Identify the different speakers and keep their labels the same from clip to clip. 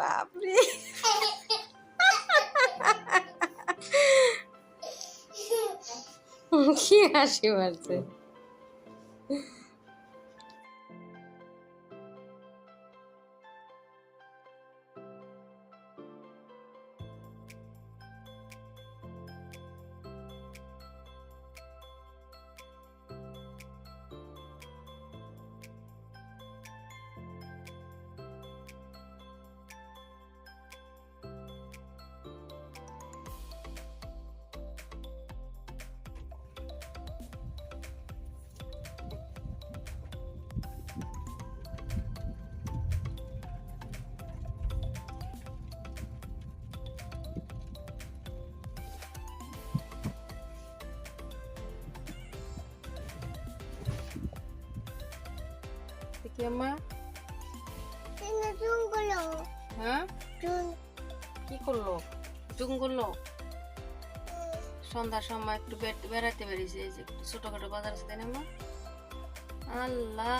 Speaker 1: বাপরে। কি হাসি মারছে। কি আম্মা
Speaker 2: জঙ্গল
Speaker 1: হ্যাঁ কি করল? জুম করল সন্ধ্যার সময় একটু বেড়াতে বেরিয়েছে এই যে ছোটখাটো বাজার আছে তাই না আল্লাহ।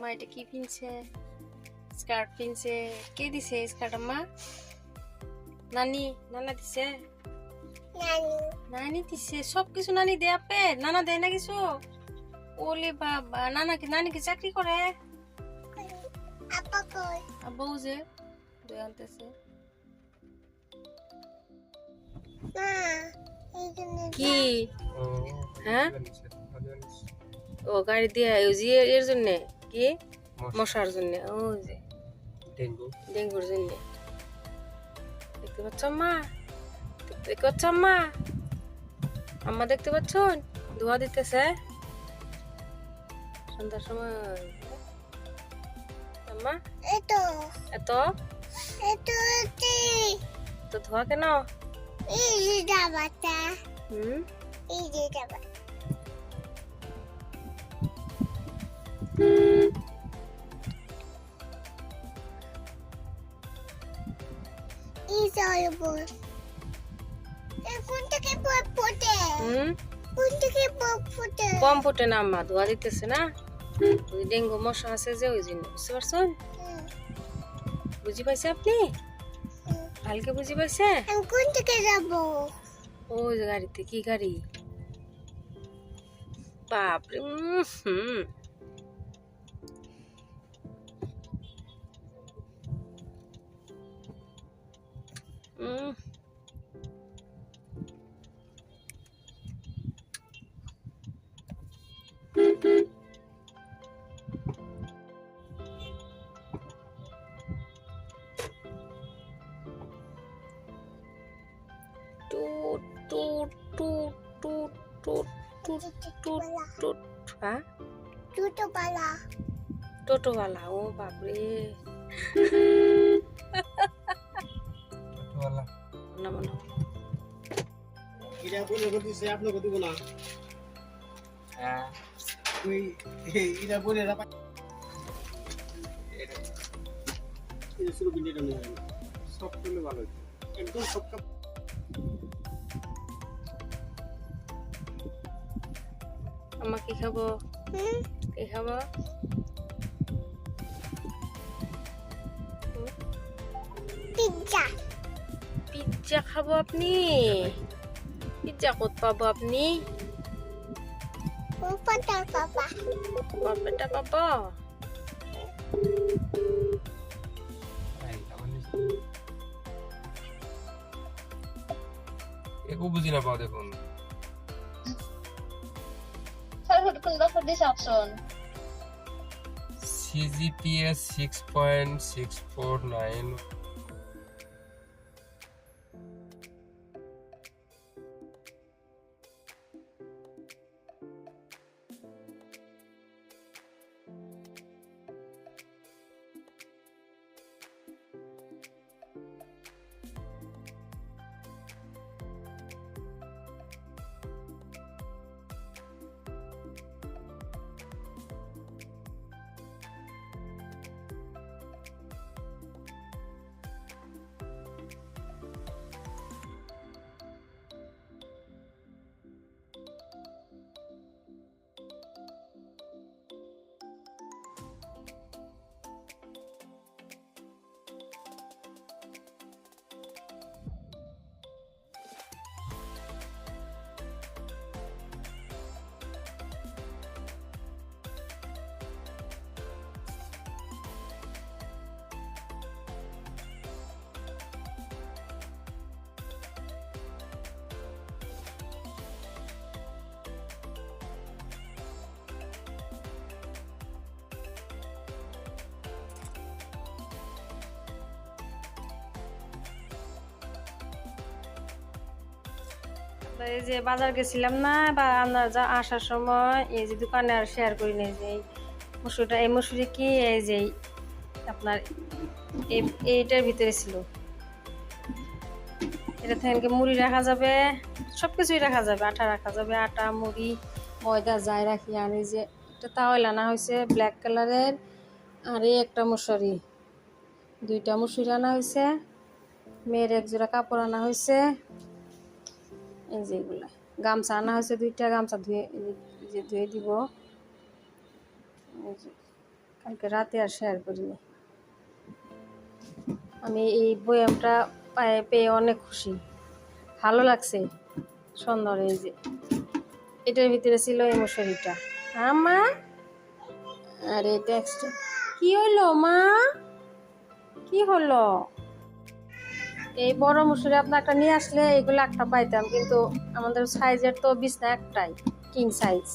Speaker 1: মা এটা কি পিনছে স্কার্ট পিনছে কে দিছে স্কার্ট আম্মা নানি নানা দিছে
Speaker 2: নানি
Speaker 1: নানি দিছে সব কিছু নানি দেয় আপে নানা দেয় না কিছু ওলে বাবা নানা কি নানি কি চাকরি করে
Speaker 2: আপা কই
Speaker 1: আর বউ যে দুই আনতেছে কি হ্যাঁ ও গাড়ি দিয়ে এর জন্য কি? মশার জন্য ও যে।
Speaker 3: ডেঙ্গু।
Speaker 1: ডেঙ্গুর জন্য। দেখতে পাচ্ছ আম্মা দেখতে পাচ্ছ আম্মা আম্মা দেখতে পাচ্ছ ধোয়া দিতেছে। সন্ধ্যার সময় আম্মা?
Speaker 2: এতো।
Speaker 1: এত?
Speaker 2: এতো
Speaker 1: তো ধোয়া কেন?
Speaker 2: এই যে ডাবাটা
Speaker 1: হুম?
Speaker 2: এই যে ডাবা পপ ফোটে
Speaker 1: কম ফুটে না আম্মা ধোয়া দিতেছে না ওই ডেঙ্গু মশা আছে যে ওই জন্য বুঝতে পারছেন বুঝি পাইছে আপনি কালকে বুঝি পাইছে
Speaker 2: কোন থেকে যাব
Speaker 1: ওই গাড়িতে কি গাড়ি বাপরে হুম
Speaker 2: টোটোওয়ালা
Speaker 1: টোটোওয়ালা ও বাবরে
Speaker 3: টোটোওয়ালা
Speaker 1: না মনে
Speaker 4: ইরা বলে
Speaker 3: বলতেছে
Speaker 4: আপনি কত বলা বলে এটা
Speaker 3: সব ভালো
Speaker 4: একদম
Speaker 1: আমা কি খাব কি খাব
Speaker 2: পিজ্জা
Speaker 1: পিৎজা খাব আপনি পিৎজা কত পাবো আপনি
Speaker 2: পাপা
Speaker 1: বাপেটা পাবো
Speaker 3: এই, আমার নিচে। একো could could look for this option. CGPA
Speaker 1: 6.649 এই যে বাজার গেছিলাম না, বা আমরা যা আসার সময় এই যে দোকানে আর শেয়ার করি নাই যে মুসুরিটা, এই মুসুরি কি, এই যে আপনার এই- এইটার ভিতরে ছিল। এটা থেকে মুড়ি রাখা যাবে সব কিছুই রাখা যাবে, আটা রাখা যাবে, আটা, মুড়ি, ময়দা যাই রাখি, আর এই যে একটা তাওয়াল আনা হয়েছে ব্ল্যাক কালারের আর এই একটা মশারি দুইটা মশারি আনা হয়েছে, মেয়ের এক জোড়া কাপড় আনা হয়েছে এই যে এগুলা। গামছা আনা হয়েছে দুইটা, গামছা ধুয়ে যে ধুয়ে দিব। কালকে রাতে আর শেয়ার করিনি। আমি এই বয়ামটা পায়ে পেয়ে অনেক খুশি। ভালো লাগছে। সুন্দর এই যে। এটার ভিতরে ছিল এই মশারিটা হ্যাঁ মা? আর, এটা কি হলো মা? কি হলো এই বড় মুসুরি আপনার একটা নিয়ে আসলে এগুলো একটা পাইতাম, কিন্তু আমাদের সাইজের তো বিছনা একটাই কিং সাইজ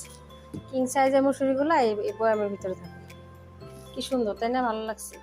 Speaker 1: কিং সাইজের মুসুরিগুলো এই বয়ামের ভিতরে থাকে। কি সুন্দর, তাই না? ভালো লাগছে।